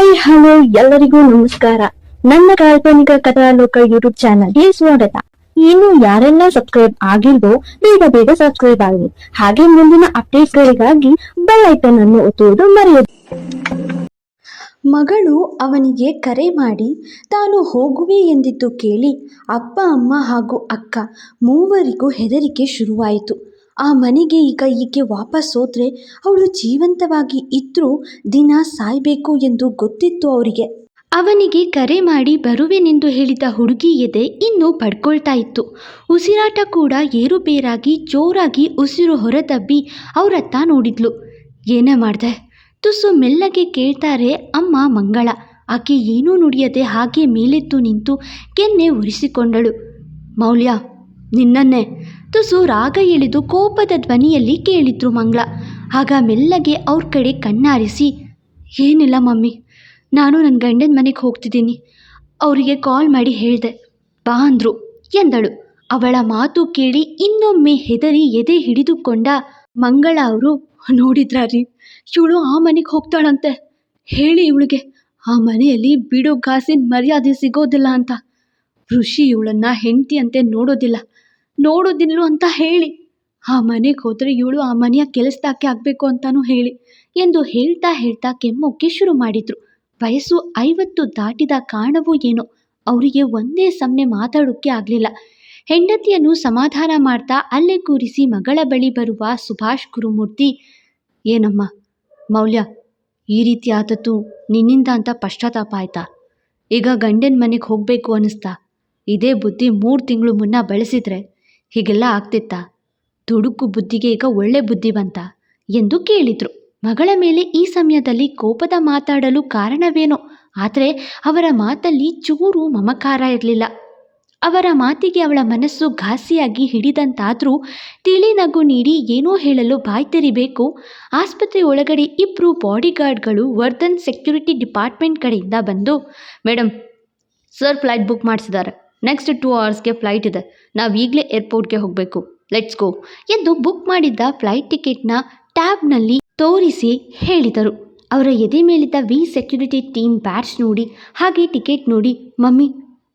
Hi, hello, ಎಲ್ಲರಿಗೂ ನಮಸ್ಕಾರ. ನನ್ನ ಕಾಲ್ಪನಿಕ ಕಥಾಲೋಕ ಯೂಟ್ಯೂಬ್ ಚಾನಲ್ಗೆ ಸ್ವಾಗತ. ಇನ್ನು ಯಾರೆಲ್ಲ ಸಬ್ಸ್ಕ್ರೈಬ್ ಆಗಿಲ್ವೋ, ಬೇಗ ಬೇಗ ಸಬ್ಸ್ಕ್ರೈಬ್ ಆಗಲಿ. ಹಾಗೆ ಮುಂದಿನ ಅಪ್ಡೇಟ್ಗಳಿಗಾಗಿ ಬೆಲ್ ಐಕನ್ ಅನ್ನು ಒತ್ತುವುದು ಮರೆಯದು. ಮಗಳು ಅವನಿಗೆ ಕರೆ ಮಾಡಿ, ತಾನು ಹೋಗುವೆ ಎಂದಿದ್ದು ಕೇಳಿ, ಅಪ್ಪ, ಅಮ್ಮ ಹಾಗೂ ಅಕ್ಕ ಮೂವರಿಗೂ ಹೆದರಿಕೆ ಶುರುವಾಯಿತು. ಆ ಮನೆಗೆ ಈಗ ಈಕೆ ವಾಪಸ್ ಹೋದ್ರೆ ಅವಳು ಜೀವಂತವಾಗಿ ಇದ್ದರೂ ದಿನ ಸಾಯಬೇಕು ಎಂದು ಗೊತ್ತಿತ್ತು ಅವರಿಗೆ. ಅವನಿಗೆ ಕರೆ ಮಾಡಿ ಬರುವೆನೆಂದು ಹೇಳಿದ ಹುಡುಗಿ ಎದೆ ಇನ್ನೂ ಪಡ್ಕೊಳ್ತಾ ಇತ್ತು. ಉಸಿರಾಟ ಕೂಡ ಏರುಪೇರಾಗಿ ಜೋರಾಗಿ ಉಸಿರು ಹೊರದಬ್ಬಿ ಅವರತ್ತ ನೋಡಿದ್ಲು. ಏನೇ ಮಾಡ್ದೆ? ತುಸು ಮೆಲ್ಲಗೆ ಕೇಳ್ತಾರೆ ಅಮ್ಮ ಮಂಗಳ. ಆಕೆ ಏನೂ ನುಡಿಯದೆ ಹಾಗೆ ಮೇಲೆದ್ದು ನಿಂತು ಕೆನ್ನೆ ಉರಿಸಿಕೊಂಡಳು. ಮೌಲ್ಯ, ನಿನ್ನನ್ನೇ. ತುಸು ರಾಗ ಎಳೆದು ಕೋಪದ ಧ್ವನಿಯಲ್ಲಿ ಕೇಳಿದ್ರು ಮಂಗಳ. ಆಗ ಮೆಲ್ಲಗೆ ಅವ್ರ ಕಡೆ ಕಣ್ಣಾರಿಸಿ, ಏನಿಲ್ಲ ಮಮ್ಮಿ, ನಾನು ನನ್ನ ಗಂಡನ ಮನೆಗೆ ಹೋಗ್ತಿದ್ದೀನಿ. ಅವರಿಗೆ ಕಾಲ್ ಮಾಡಿ ಹೇಳಿದೆ. ಬಾ ಅಂದ್ರು, ಎಂದಳು. ಅವಳ ಮಾತು ಕೇಳಿ ಇನ್ನೊಮ್ಮೆ ಹೆದರಿ ಎದೆ ಹಿಡಿದುಕೊಂಡ ಮಂಗಳ ಅವರು ನೋಡಿದ್ರಾ ರೀ ಇವಳು ಆ ಮನೆಗೆ ಹೋಗ್ತಾಳಂತೆ. ಹೇಳಿ ಇವಳಿಗೆ, ಆ ಮನೆಯಲ್ಲಿ ಬಿಡೋ ಗಾಸಿನ ಮರ್ಯಾದೆ ಸಿಗೋದಿಲ್ಲ ಅಂತ. ಋಷಿ ಇವಳನ್ನ ಹೆಂಡತಿಯಂತೆ ನೋಡೋದಿಲ್ಲ. ನೋಡೋದಿಲ್ಲ ಅಂತ ಹೇಳಿ. ಆ ಮನೆಗೆ ಹೋದರೆ ಇವಳು ಆ ಮನೆಯ ಕೆಲಸದಾಕೆ ಆಗಬೇಕು ಅಂತಾನು ಹೇಳಿ. ಎಂದು ಹೇಳ್ತಾ ಹೇಳ್ತಾ ಕೆಮ್ಮೋಕ್ಕೆ ಶುರು ಮಾಡಿದ್ರು. ವಯಸ್ಸು ಐವತ್ತು ದಾಟಿದ ಕಾರಣವೂ ಏನೋ, ಅವರಿಗೆ ಒಂದೇ ಸಮನೆ ಮಾತಾಡೋಕ್ಕೆ ಆಗಲಿಲ್ಲ. ಹೆಂಡತಿಯನ್ನು ಸಮಾಧಾನ ಮಾಡ್ತಾ ಅಲ್ಲೇ ಕೂರಿಸಿ ಮಗಳ ಬಳಿ ಬರುವ ಸುಭಾಷ್ ಗುರುಮೂರ್ತಿ, ಏನಮ್ಮ, ಮೌಲ್ಯ, ಈ ರೀತಿ ಆದದ್ದು ನಿನ್ನಿಂದ ಅಂತ ಪಶ್ಚಾತ್ತಾಪ ಆಯ್ತಾ? ಈಗ ಗಂಡನ ಮನೆಗೆ ಹೋಗಬೇಕು ಅನ್ನಿಸ್ತಾ ಇದೇ ಬುದ್ಧಿ ಮೂರು ತಿಂಗಳು ಮುನ್ನ ಬಳಸಿದ್ರೆ ಹೀಗೆಲ್ಲ ಆಗ್ತಿತ್ತಾ? ದುಡುಕು ಬುದ್ಧಿಗೆ ಈಗ ಒಳ್ಳೆ ಬುದ್ಧಿ ಬಂತ ಎಂದು ಕೇಳಿದ್ರು. ಮಗಳ ಮೇಲೆ ಈ ಸಮಯದಲ್ಲಿ ಕೋಪದ ಮಾತಾಡಲು ಕಾರಣವೇನೋ, ಆದರೆ ಅವರ ಮಾತಲ್ಲಿ ಚೂರು ಮಮಕಾರ ಇರಲಿಲ್ಲ. ಅವರ ಮಾತಿಗೆ ಅವಳ ಮನಸ್ಸು ಘಾಸಿಯಾಗಿ ಹಿಡಿದಂತಾದರೂ ತಿಳಿ ನಗು ನೀಡಿ ಏನೋ ಹೇಳಲು ಬಾಯ್ ತೆರಿಬೇಕು. ಆಸ್ಪತ್ರೆ ಒಳಗಡೆ ಇಬ್ಬರು ಬಾಡಿಗಾರ್ಡ್ಗಳು ವರ್ಧನ್ ಸೆಕ್ಯೂರಿಟಿ ಡಿಪಾರ್ಟ್ಮೆಂಟ್ ಕಡೆಯಿಂದ ಬಂದು ಮೇಡಮ್ ಸರ್ ಫ್ಲೈಟ್ ಬುಕ್ ಮಾಡಿಸಿದ್ದಾರೆ. ನೆಕ್ಸ್ಟ್ ಟೂ ಅವರ್ಸ್ಗೆ ಫ್ಲೈಟ್ ಇದೆ. ನಾವು ಈಗಲೇ ಏರ್ಪೋರ್ಟ್ಗೆ ಹೋಗಬೇಕು. ಲೆಟ್ಸ್ ಗೋ ಎಂದು ಬುಕ್ ಮಾಡಿದ್ದ ಫ್ಲೈಟ್ ಟಿಕೆಟ್ನ ಟ್ಯಾಬ್ನಲ್ಲಿ ತೋರಿಸಿ ಹೇಳಿದರು. ಅವರ ಎದೆ ಮೇಲಿದ್ದ ವಿ ಸೆಕ್ಯೂರಿಟಿ ಟೀಮ್ ಬ್ಯಾಟ್ಸ್ ನೋಡಿ, ಹಾಗೆ ಟಿಕೆಟ್ ನೋಡಿ, ಮಮ್ಮಿ,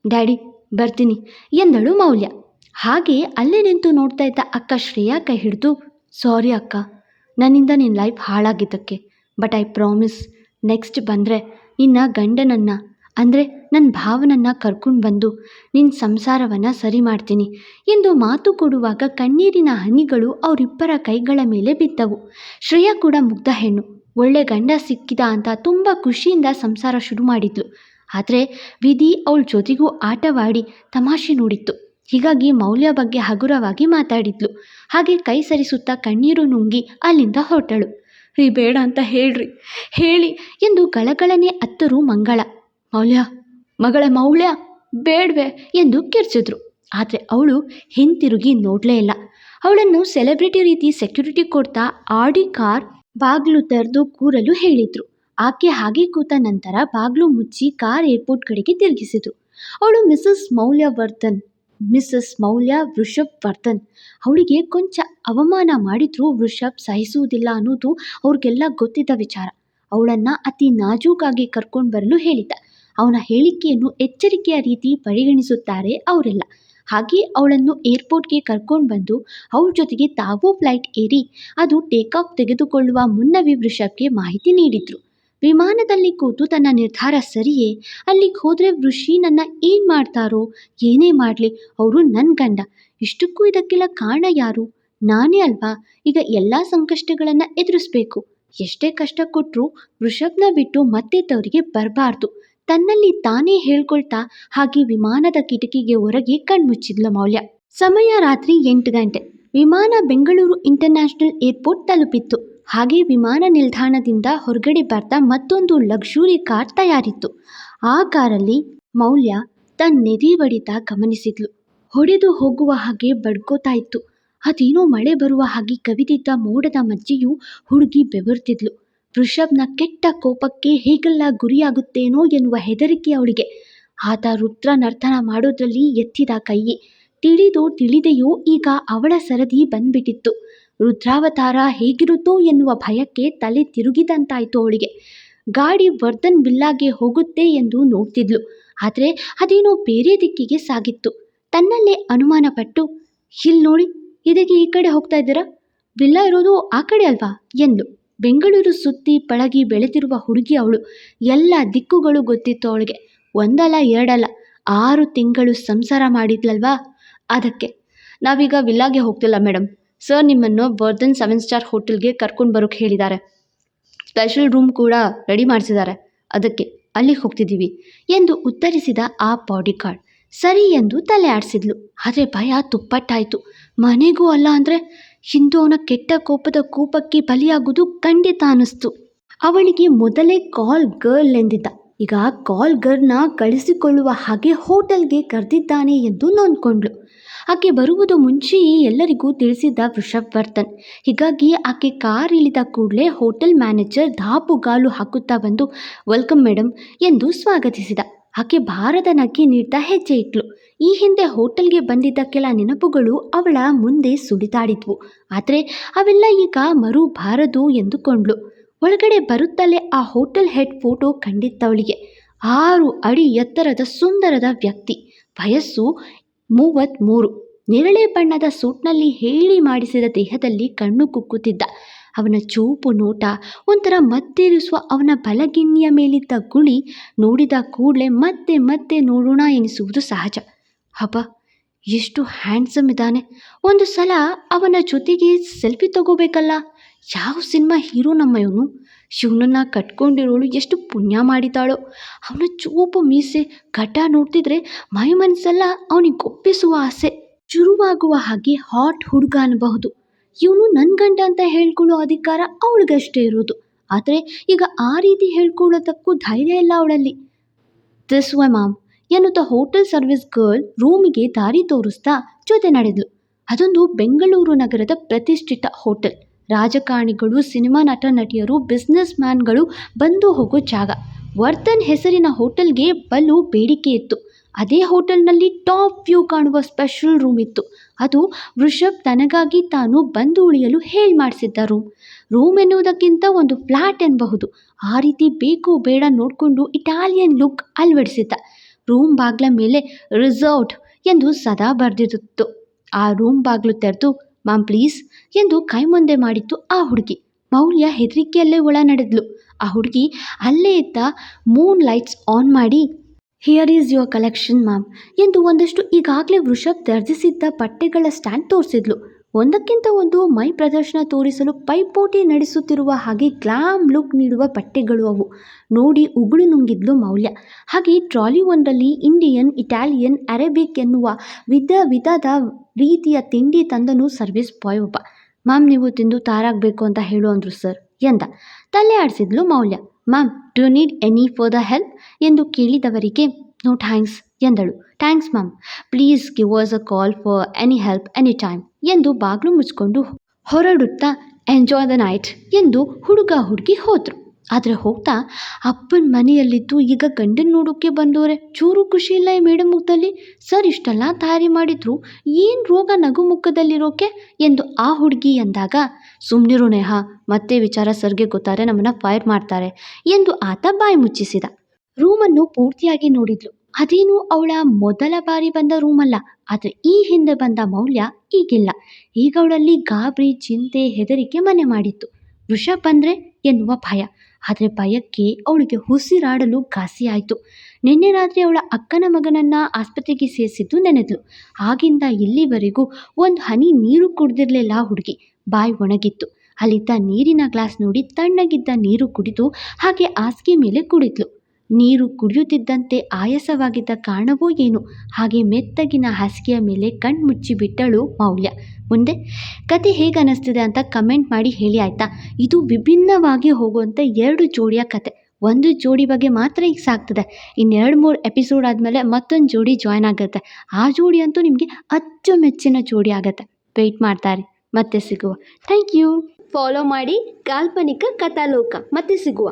ಡ್ಯಾಡಿ, ಬರ್ತೀನಿ, ಎಂದಳು ಮೌಲ್ಯ. ಹಾಗೆ ಅಲ್ಲೇ ನಿಂತು ನೋಡ್ತಾ ಇದ್ದ ಅಕ್ಕ ಶ್ರೇಯಾ ಕೈ ಹಿಡಿದು, ಸಾರಿ ಅಕ್ಕ, ನನ್ನಿಂದ ನಿನ್ನ ಲೈಫ್ ಹಾಳಾಗಿದ್ದಕ್ಕೆ ಬಟ್ ಐ ಪ್ರಾಮಿಸ್ ನೆಕ್ಸ್ಟ್ ಬಂದರೆ ನಿನ್ನ ಗಂಡನನ್ನು ಅಂದರೆ ನನ್ನ ಭಾವನನ್ನು ಕರ್ಕೊಂಡು ಬಂದು ನಿನ್ನ ಸಂಸಾರವನ್ನು ಸರಿ ಮಾಡ್ತೀನಿ ಎಂದು ಮಾತು ಕೊಡುವಾಗ ಕಣ್ಣೀರಿನ ಹನಿಗಳು ಅವರಿಬ್ಬರ ಕೈಗಳ ಮೇಲೆ ಬಿದ್ದವು. ಶ್ರೇಯಾ ಕೂಡ ಮುಗ್ಧ ಹೆಣ್ಣು. ಒಳ್ಳೆ ಗಂಡ ಸಿಕ್ಕಿದ ಅಂತ ತುಂಬ ಖುಷಿಯಿಂದ ಸಂಸಾರ ಶುರು ಮಾಡಿದ್ಲು. ಆದರೆ ವಿಧಿ ಅವಳ ಜೊತೆಗೂ ಆಟವಾಡಿ ತಮಾಷೆ ನೋಡಿತ್ತು. ಹೀಗಾಗಿ ಮೌಲ್ಯ ಬಗ್ಗೆ ಹಗುರವಾಗಿ ಮಾತಾಡಿದ್ಲು. ಹಾಗೆ ಕೈ ಸರಿಸುತ್ತಾ ಕಣ್ಣೀರು ನುಂಗಿ ಅಲ್ಲಿಂದ ಹೊರಟಳು. ರೀ ಬೇಡ ಅಂತ ಹೇಳ್ರಿ, ಹೇಳಿ ಎಂದು ಗಳಗಳನೆ ಅತ್ತರು ಮಂಗಳ. ಮೌಲ್ಯ, ಮಗಳ ಮೌಲ್ಯ ಬೇಡ್ವೆ ಎಂದು ಕಿರ್ಚಿದ್ರು. ಆದರೆ ಅವಳು ಹಿಂತಿರುಗಿ ನೋಡಲೇ ಇಲ್ಲ. ಅವಳನ್ನು ಸೆಲೆಬ್ರಿಟಿ ರೀತಿ ಸೆಕ್ಯೂರಿಟಿ ಕೊಡ್ತಾ ಆಡಿ ಕಾರ್ ಬಾಗಿಲು ತೆರೆದು ಕೂರಲು ಹೇಳಿದ್ರು. ಆಕೆ ಹಾಗೆ ಕೂತ ನಂತರ ಬಾಗಿಲು ಮುಚ್ಚಿ ಕಾರ್ ಏರ್ಪೋರ್ಟ್ ಕಡೆಗೆ ತಿರುಗಿಸಿದ್ರು. ಅವಳು ಮಿಸಸ್ ಮೌಲ್ಯ ವರ್ಧನ್ ಮಿಸಸ್ ಮೌಲ್ಯ ವೃಷಭ್ ವರ್ಧನ್ ಅವಳಿಗೆ ಕೊಂಚ ಅವಮಾನ ಮಾಡಿದ್ರೂ ವೃಷಭ್ ಸಹಿಸುವುದಿಲ್ಲ ಅನ್ನೋದು ಅವ್ರಿಗೆಲ್ಲ ಗೊತ್ತಿದ್ದ ವಿಚಾರ. ಅವಳನ್ನು ಅತಿ ನಾಜೂಕಾಗಿ ಕರ್ಕೊಂಡು ಬರಲು ಹೇಳಿದ್ದ. ಅವನ ಹೇಳಿಕೆಯನ್ನು ಎಚ್ಚರಿಕೆಯ ರೀತಿ ಪರಿಗಣಿಸುತ್ತಾರೆ ಅವರೆಲ್ಲ. ಹಾಗೆ ಅವಳನ್ನು ಏರ್ಪೋರ್ಟ್ಗೆ ಕರ್ಕೊಂಡು ಬಂದು ಅವಳ ಜೊತೆಗೆ ತಾವೂ ಫ್ಲೈಟ್ ಏರಿ ಅದು ಟೇಕ್ ತೆಗೆದುಕೊಳ್ಳುವ ಮುನ್ನವೇ ವೃಷಭ್ಗೆ ಮಾಹಿತಿ ನೀಡಿದ್ರು. ವಿಮಾನದಲ್ಲಿ ಕೂತು ತನ್ನ ನಿರ್ಧಾರ ಸರಿಯೇ? ಅಲ್ಲಿಗೆ ಹೋದರೆ ವೃಷಿ ನನ್ನ ಏನು ಮಾಡ್ತಾರೋ, ಏನೇ ಮಾಡಲಿ, ಅವರು ನನ್ನ ಗಂಡ. ಇಷ್ಟಕ್ಕೂ ಇದಕ್ಕೆಲ್ಲ ಕಾರಣ ಯಾರು? ನಾನೇ ಅಲ್ವಾ? ಈಗ ಎಲ್ಲ ಸಂಕಷ್ಟಗಳನ್ನು ಎದುರಿಸ್ಬೇಕು. ಎಷ್ಟೇ ಕಷ್ಟ ಕೊಟ್ಟರೂ ವೃಷಭ್ನ ಬಿಟ್ಟು ಮತ್ತೆ ತವರಿಗೆ ಬರಬಾರ್ದು. ತನ್ನಲ್ಲಿ ತಾನೇ ಹೇಳ್ಕೊಳ್ತಾ ಹಾಗೆ ವಿಮಾನದ ಕಿಟಕಿಗೆ ಹೊರಗೆ ಕಣ್ಮುಚ್ಚಿದ್ಲು ಮೌಲ್ಯ. ಸಮಯ ರಾತ್ರಿ ಎಂಟು ಗಂಟೆ. ವಿಮಾನ ಬೆಂಗಳೂರು ಇಂಟರ್ನ್ಯಾಷನಲ್ ಏರ್ಪೋರ್ಟ್ ತಲುಪಿತ್ತು. ಹಾಗೆ ವಿಮಾನ ನಿಲ್ದಾಣದಿಂದ ಹೊರಗಡೆ ಬರ್ತಾ ಮತ್ತೊಂದು ಲಕ್ಸುರಿ ಕಾರ್ ತಯಾರಿತ್ತು. ಆ ಕಾರಲ್ಲಿ ಮೌಲ್ಯ ತನ್ನ ನೆದಿ ಬಡಿತ ಗಮನಿಸಿದ್ಲು. ಹೊಡೆದು ಹೋಗುವ ಹಾಗೆ ಬಡ್ಕೋತಾ ಇತ್ತು. ಅದೇನೋ ಮಳೆ ಬರುವ ಹಾಗೆ ಕವಿದಿದ್ದ ಮೋಡದ ಮಜ್ಜೆಯು ಹುಡುಗಿ ಬೆವರ್ತಿದ್ಲು. ವೃಷಭ್ನ ಕೆಟ್ಟ ಕೋಪಕ್ಕೆ ಹೇಗೆಲ್ಲ ಗುರಿಯಾಗುತ್ತೇನೋ ಎನ್ನುವ ಹೆದರಿಕೆ ಅವಳಿಗೆ. ಆತ ರುದ್ರ ನರ್ತನ ಮಾಡೋದ್ರಲ್ಲಿ ಎತ್ತಿದ ಕೈ. ತಿಳಿದೋ ತಿಳಿದೆಯೋ ಈಗ ಅವಳ ಸರದಿ ಬಂದ್ಬಿಟ್ಟಿತ್ತು. ರುದ್ರಾವತಾರ ಹೇಗಿರುತ್ತೋ ಎನ್ನುವ ಭಯಕ್ಕೆ ತಲೆ ತಿರುಗಿದಂತಾಯಿತು ಅವಳಿಗೆ. ಗಾಡಿ ವರ್ಧನ್ ಬಿಲ್ಲಾಗೆ ಹೋಗುತ್ತೆ ಎಂದು ನೋಡ್ತಿದ್ಲು. ಆದರೆ ಅದೇನೋ ಬೇರೆ ದಿಕ್ಕಿಗೆ ಸಾಗಿತ್ತು. ತನ್ನಲ್ಲೇ ಅನುಮಾನ ಪಟ್ಟು ಇಲ್ಲಿ ನೋಡಿ ಇದಕ್ಕೆ ಈ ಕಡೆ ಹೋಗ್ತಾ ಇದ್ದೀರಾ? ಬಿಲ್ಲ ಇರೋದು ಆ ಕಡೆ ಅಲ್ವಾ? ಎಂದ್ಲು. ಬೆಂಗಳೂರು ಸುತ್ತಿ ಪಳಗಿ ಬೆಳೆದಿರುವ ಹುಡುಗಿ ಅವಳು. ಎಲ್ಲ ದಿಕ್ಕುಗಳು ಗೊತ್ತಿತ್ತು ಅವಳಿಗೆ. ಒಂದಲ್ಲ, ಎರಡಲ್ಲ, ಆರು ತಿಂಗಳು ಸಂಸಾರ ಮಾಡಿದ್ಲಲ್ವಾ? ಅದಕ್ಕೆ. ನಾವೀಗ ವಿಲ್ಲಾಗೆ ಹೋಗ್ತಿಲ್ಲ ಮೇಡಮ್ ಸರ್ ನಿಮ್ಮನ್ನು ಬರ್ದನ್ ಸೆವೆನ್ ಸ್ಟಾರ್ ಹೋಟೆಲ್ಗೆ ಕರ್ಕೊಂಡು ಬರೋಕ್ಕೆ ಹೇಳಿದ್ದಾರೆ. ಸ್ಪೆಷಲ್ ರೂಮ್ ಕೂಡ ರೆಡಿ ಮಾಡಿಸಿದ್ದಾರೆ. ಅದಕ್ಕೆ ಅಲ್ಲಿಗೆ ಹೋಗ್ತಿದ್ದೀವಿ ಎಂದು ಉತ್ತರಿಸಿದ ಆ ಬಾಡಿ ಕಾರ್ಡ್ ಸರಿ ಎಂದು ತಲೆ ಆಡಿಸಿದ್ಲು. ಆದರೆ ಭಯ ತುಪ್ಪಟ್ಟಾಯಿತು. ಮನೆಗೂ ಅಲ್ಲ ಅಂದರೆ ಹಿಂದೂ ಅವನ ಕೆಟ್ಟ ಕೋಪದ ಕೂಪಕ್ಕೆ ಬಲಿಯಾಗುವುದು ಖಂಡಿತ ಅನ್ನಿಸ್ತು ಅವಳಿಗೆ ಮೊದಲೇ ಕಾಲ್ ಗರ್ಲ್ ಎಂದಿದ್ದ. ಈಗ ಕಾಲ್ ಗರ್ಲ್ನ ಕಳಿಸಿಕೊಳ್ಳುವ ಹಾಗೆ ಹೋಟೆಲ್ಗೆ ಕರೆದಿದ್ದಾನೆ ಎಂದು ನೊಂದ್ಕೊಂಡ್ಳು. ಆಕೆ ಬರುವುದು ಮುಂಚೆಯೇ ಎಲ್ಲರಿಗೂ ತಿಳಿಸಿದ್ದ ವೃಷಭ್ ವರ್ಧನ್ ಹೀಗಾಗಿ ಆಕೆ ಕಾರ್ ಇಳಿದ ಕೂಡಲೇ ಹೋಟೆಲ್ ಮ್ಯಾನೇಜರ್ ಧಾಪುಗಾಲು ಹಾಕುತ್ತಾ ಬಂದು ವೆಲ್ಕಮ್ ಮೇಡಮ್ ಎಂದು ಸ್ವಾಗತಿಸಿದ. ಆಕೆ ಭಾರದ ನಗೆ ನೀಡ್ತಾ ಹೆಜ್ಜೆ ಇಟ್ಲು. ಈ ಹಿಂದೆ ಹೋಟೆಲ್ಗೆ ಬಂದಿದ್ದ ಕೆಲ ನೆನಪುಗಳು ಅವಳ ಮುಂದೆ ಸುಳಿದಾಡಿದ್ವು. ಆದರೆ ಅವೆಲ್ಲ ಈಗ ಮರುಬಾರದು ಎಂದುಕೊಂಡ್ಳು. ಒಳಗಡೆ ಬರುತ್ತಲೇ ಆ ಹೋಟೆಲ್ ಹೆಡ್ ಫೋಟೋ ಕಂಡಿತ್ತವಳಿಗೆ ಆರು ಅಡಿ ಎತ್ತರದ ಸುಂದರದ ವ್ಯಕ್ತಿ. ವಯಸ್ಸು ಮೂವತ್ತ್ಮೂರು ನೇರಳೆ ಬಣ್ಣದ ಸೂಟ್ನಲ್ಲಿ ಹೇಳಿ ಮಾಡಿಸಿದ ದೇಹದಲ್ಲಿ ಕಣ್ಣು ಕುಕ್ಕುತ್ತಿದ್ದ. ಅವನ ಚೂಪು ನೋಟ, ಒಂಥರ ಮತ್ತೇರಿಸುವ ಅವನ ಬಲಗಿನ್ನಿಯ ಮೇಲಿದ್ದ ಗುಳಿ ನೋಡಿದ ಕೂಡಲೇ ಮತ್ತೆ ಮತ್ತೆ ನೋಡೋಣ ಎನಿಸುವುದು ಸಹಜ. ಹಬ್ಬ ಎಷ್ಟು ಹ್ಯಾಂಡ್ಸಮ್ ಇದ್ದಾನೆ ಒಂದು ಸಲ ಅವನ ಜೊತೆಗೆ ಸೆಲ್ಫಿ ತಗೋಬೇಕಲ್ಲ. ಯಾವ ಸಿನಿಮಾ ಹೀರೋ ನಮ್ಮ ಇವನು ಶಿವನನ್ನ ಕಟ್ಕೊಂಡಿರೋಳು ಎಷ್ಟು ಪುಣ್ಯ ಮಾಡಿದ್ದಾಳೋ. ಅವನ ಚೂಪು ಮೀಸೆ ಘಟ ನೋಡ್ತಿದ್ರೆ ಮೈ ಮನಸ್ಸೆಲ್ಲ ಅವನಿಗೆ ಒಪ್ಪಿಸುವ ಆಸೆ ಶುರುವಾಗುವ ಹಾಗೆ ಹಾಟ್ ಹುಡುಗ ಅನ್ನಬಹುದು ಇವನು ನನ್ನ ಗಂಡ ಅಂತ ಹೇಳ್ಕೊಳ್ಳೋ ಅಧಿಕಾರ ಅವಳಿಗಷ್ಟೇ ಇರೋದು. ಆದರೆ ಈಗ ಆ ರೀತಿ ಹೇಳ್ಕೊಳ್ಳೋದಕ್ಕೂ ಧೈರ್ಯ ಇಲ್ಲ ಅವಳಲ್ಲಿ. ದಿಸ್ ವೈ ಮಾಮ್ ಎನ್ನುತ್ತಾ ಹೋಟೆಲ್ ಸರ್ವಿಸ್ ಗರ್ಲ್ ರೂಮಿಗೆ ದಾರಿ ತೋರಿಸ್ತಾ ಜೊತೆ ನಡೆದ್ಲು. ಅದೊಂದು ಬೆಂಗಳೂರು ನಗರದ ಪ್ರತಿಷ್ಠಿತ ಹೋಟೆಲ್ ರಾಜಕಾರಣಿಗಳು, ಸಿನಿಮಾ ನಟ, ನಟಿಯರು ಬಿಸ್ನೆಸ್ ಮ್ಯಾನ್ಗಳು ಬಂದು ಹೋಗೋ ಜಾಗ. ವರ್ತನ್ ಹೆಸರಿನ ಹೋಟೆಲ್ಗೆ ಬಲು ಬೇಡಿಕೆ ಇತ್ತು. ಅದೇ ಹೋಟೆಲ್ನಲ್ಲಿ ಟಾಪ್ ವ್ಯೂ ಕಾಣುವ ಸ್ಪೆಷಲ್ ರೂಮ್ ಇತ್ತು. ಅದು ವೃಷಭ್ ತನಗಾಗಿ ತಾನು ಬಂದು ಉಳಿಯಲು ಹೇಳಿ ಮಾಡಿಸಿದ್ದ ರೂಮ್. ರೂಮ್ ಎನ್ನುವುದಕ್ಕಿಂತ ಒಂದು ಫ್ಲ್ಯಾಟ್ ಎನ್ನಬಹುದು ಆ ರೀತಿ ಬೇಕು ಬೇಡ ನೋಡಿಕೊಂಡು ಇಟಾಲಿಯನ್ ಲುಕ್ ಅಳವಡಿಸಿದ್ದ. ರೂಮ್ ಬಾಗ್ಲ ಮೇಲೆ ರಿಸಾರ್ಟ್ ಎಂದು ಸದಾ ಬರೆದಿರುತ್ತು. ಆ ರೂಮ್ ಬಾಗಿಲು ತೆರೆದು, ಮ್ಯಾಮ್ ಪ್ಲೀಸ್ ಎಂದು ಕೈ ಮುಂದೆ ಮಾಡಿತ್ತು ಆ ಹುಡುಗಿ. ಮೌಲ್ಯ ಹೆದರಿಕೆಯಲ್ಲೇ ಒಳ ನಡೆದ್ಲು ಆ ಹುಡುಗಿ ಅಲ್ಲೇ ಇದ್ದ ಮೂನ್ ಲೈಟ್ಸ್ ಆನ್ ಮಾಡಿ here is your collection ma'am ಎಂದು ಒಂದಷ್ಟು ಈಗಾಗಲೇ ವೃಷಭ್ ದರ್ಜಿಸಿದ್ದ ಬಟ್ಟೆಗಳ ಸ್ಟ್ಯಾಂಡ್ ತೋರಿಸಿದ್ಲು. ಒಂದಕ್ಕಿಂತ ಒಂದು ಮೈ ಪ್ರದರ್ಶನ ತೋರಿಸಲು ಪೈಪೋಟಿ ನಡೆಸುತ್ತಿರುವ ಹಾಗೆ ಗ್ಲಾಮ್ ಲುಕ್ ನೀಡುವ ಬಟ್ಟೆಗಳು ಅವು. ನೋಡಿ ಉಗುಳು ನುಂಗಿದ್ಲು ಮೌಲ್ಯ. ಹಾಗೆ ಟ್ರಾಲಿ ಒಂದರಲ್ಲಿ ಇಂಡಿಯನ್, ಇಟಾಲಿಯನ್, ಅರೇಬಿಕ್ ಎನ್ನುವ ವಿಧ ವಿಧದ ರೀತಿಯ ತಿಂಡಿ ತಂದನು ಸರ್ವಿಸ್ ಬಾಯ್ ಒಬ್ಬ. ಮ್ಯಾಮ್, ನೀವು ತಿಂದು ತಾರಾಗಬೇಕು ಅಂತ ಹೇಳು ಅಂದರು ಸರ್. ಎಂದ. ತಲೆ ಆಡಿಸಿದ್ಲು Maulya. Ma'am, do need any for the help? ಎಂದು ಕೇಳಿದವರಿಗೆ, ನೋ ಥ್ಯಾಂಕ್ಸ್, ಎಂದಳು. Thanks, ma'am. Please give was a call for any help any time, ಎಂದು ಬಾಗಿಲು ಮುಚ್ಕೊಂಡು ಹೊರಡುತ್ತಾ, ಎಂಜಾಯ್ ದ ನೈಟ್, ಎಂದು ಹುಡುಗ ಹುಡುಗಿ ಹೋದರು. ಆದರೆ ಹೋಗ್ತಾ ಅಪ್ಪನ ಮನೆಯಲ್ಲಿದ್ದು ಈಗ ಗಂಡನ ನೋಡೋಕ್ಕೆ ಬಂದವರೆ. ಚೂರು ಖುಷಿ ಇಲ್ಲ ಈ ಮೇಡಮ್ ಮುಖದಲ್ಲಿ. ಸರ್, ಇಷ್ಟೆಲ್ಲ ತಯಾರಿ ಮಾಡಿದ್ರು. ಏನು ರೋಗ ನಗು ಮುಖದಲ್ಲಿರೋಕೆ? ಎಂದು ಆ ಹುಡುಗಿ ಎಂದಾಗ ಸುಮ್ಮನಿರು ನೇಹ, ಮತ್ತೆ ವಿಚಾರ ಸರ್ಗೆ ಗೊತ್ತಾರೆ ನಮ್ಮನ್ನು ಫೈರ್ ಮಾಡ್ತಾರೆ ಎಂದು ಆತ ಬಾಯಿ ಮುಚ್ಚಿಸಿದ. ರೂಮನ್ನು ಪೂರ್ತಿಯಾಗಿ ನೋಡಿದ್ಲು. ಅದೇನು ಅವಳ ಮೊದಲ ಬಾರಿ ಬಂದ ರೂಮಲ್ಲ. ಆದರೆ ಈ ಹಿಂದೆ ಬಂದ ಮೌಲ್ಯ ಈಗಿಲ್ಲ. ಈಗ ಅವಳಲ್ಲಿ ಗಾಬರಿ, ಚಿಂತೆ, ಹೆದರಿಕೆ ಮನೆ ಮಾಡಿತ್ತು. ವೃಷಭ್ ಬಂದರೆ ಎನ್ನುವ ಭಯ. ಆದರೆ ಭಯಕ್ಕೆ ಅವಳಿಗೆ ಉಸಿರಾಡಲು ಘಾಸಿಯಾಯಿತು ನಿನ್ನೆ ರಾತ್ರಿ ಅವಳ ಅಕ್ಕನ ಮಗನನ್ನು ಆಸ್ಪತ್ರೆಗೆ ಸೇರಿಸಿದ್ದು ನೆನೆದ್ಲು ಆಗಿಂದ ಇಲ್ಲಿವರೆಗೂ ಒಂದು ಹನಿ ನೀರು ಕುಡ್ದಿರಲಿಲ್ಲ ಹುಡುಗಿ. ಬಾಯಿ ಒಣಗಿತ್ತು. ಅಲ್ಲಿದ್ದ ನೀರಿನ ಗ್ಲಾಸ್ ನೋಡಿ ತಣ್ಣಗಿದ್ದ ನೀರು ಕುಡಿದು ಹಾಗೆ ಹಾಸಿಗೆ ಮೇಲೆ ಕುಡಿದ್ಲು. ನೀರು ಕುಡಿಯುತ್ತಿದ್ದಂತೆ ಆಯಾಸವಾಗಿದ್ದ ಕಾರಣವೋ ಏನು? ಹಾಗೆ ಮೆತ್ತಗಿನ ಹಾಸಿಗೆಯ ಮೇಲೆ ಕಣ್ಮುಚ್ಚಿ ಬಿಟ್ಟಳು ಮೌಲ್ಯ. ಮುಂದೆ? ಕತೆ ಹೇಗೆ ಅನ್ನಿಸ್ತಿದೆ ಅಂತ ಕಮೆಂಟ್ ಮಾಡಿ ಹೇಳಿ, ಆಯಿತಾ? ಇದು ವಿಭಿನ್ನವಾಗಿ ಹೋಗುವಂಥ ಎರಡು ಜೋಡಿಯ ಕತೆ. ಒಂದು ಜೋಡಿ ಬಗ್ಗೆ ಮಾತ್ರ ಈಗ ಸಾಕ್ತದೆ ಇನ್ನೆರಡು ಮೂರು ಎಪಿಸೋಡ್ ಆದಮೇಲೆ ಮತ್ತೊಂದು ಜೋಡಿ ಜಾಯ್ನ್ ಆಗುತ್ತೆ. ಆ ಜೋಡಿ ಅಂತೂ ನಿಮಗೆ ಅಚ್ಚುಮೆಚ್ಚಿನ ಜೋಡಿ ಆಗುತ್ತೆ. ವೆಯ್ಟ್ ಮಾಡ್ತಾರೆ ಮತ್ತೆ ಸಿಗುವ. ಥ್ಯಾಂಕ್ ಯು ಫಾಲೋ ಮಾಡಿ ಕಾಲ್ಪನಿಕ ಕಥಾಲೋಕ. ಮತ್ತೆ ಸಿಗುವ.